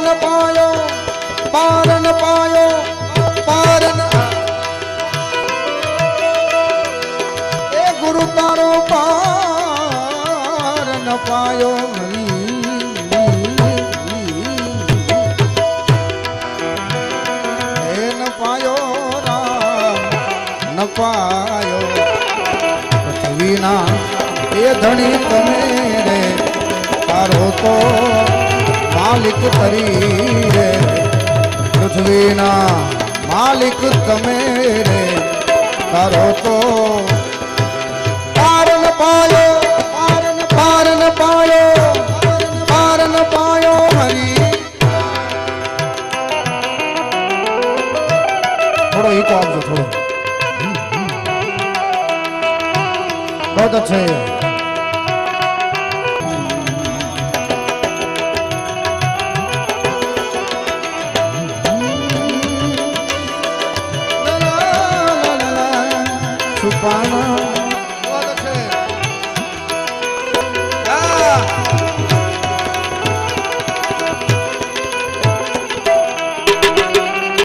પારન પાયો પારન પાયો પારન એ ગુરુ તારો પારન પાયો પાયો પૃથ્વીના એ ધણી તમે રે, તારો તો માલિક તરી રે. પૃથ્વીના માલિક તમે રે. કરો તો પારન પાયો પારન પારન પાયો પારન પાયો હરી થોડો ઈકો આપજો, થોડો. બહુ અચ્છા પણ